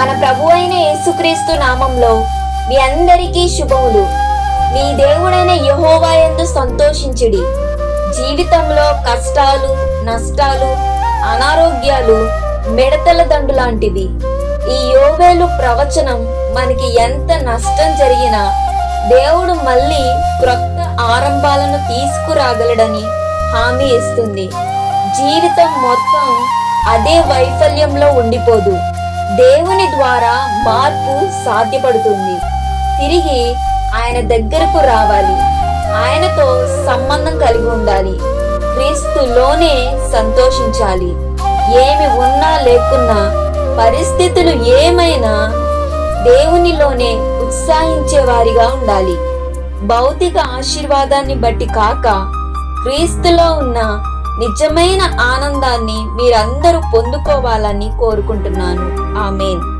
మన ప్రభు అయిన యేసుక్రీస్తు నామంలో మీ అందరికీ శుభములు. మీ దేవుడైన యహోవాయందు సంతోషించుడి. జీవితంలో కష్టాలు నష్టాలు అనారోగ్యాలు మిడతల దండు లాంటివి. ఈ యోవేలు ప్రవచనం మనకి ఎంత నష్టం జరిగినా దేవుడు మళ్ళీ క్రొత్త ఆరంభాలను తీసుకురాగలడని హామీ ఇస్తుంది. జీవితం మొత్తం అదే వైఫల్యంలో ఉండిపోదు. దేవుని ద్వారా మార్పు సాధ్యపడుతుంది. తిరిగి ఆయన దగ్గరకు రావాలి. ఆయనతో సంబంధం కలిగి ఉండాలి. క్రీస్తులోనే సంతోషించాలి. ఏమి ఉన్నా లేకున్నా పరిస్థితులు ఏమైనా దేవునిలోనే ఉత్సాహించే వారిగా ఉండాలి. భౌతిక ఆశీర్వాదాన్ని బట్టి కాక క్రీస్తులో ఉన్న నిజమైన ఆనందాన్ని మీరందరూ పొందుకోవాలని కోరుకుంటున్నాను. ఆమెన్.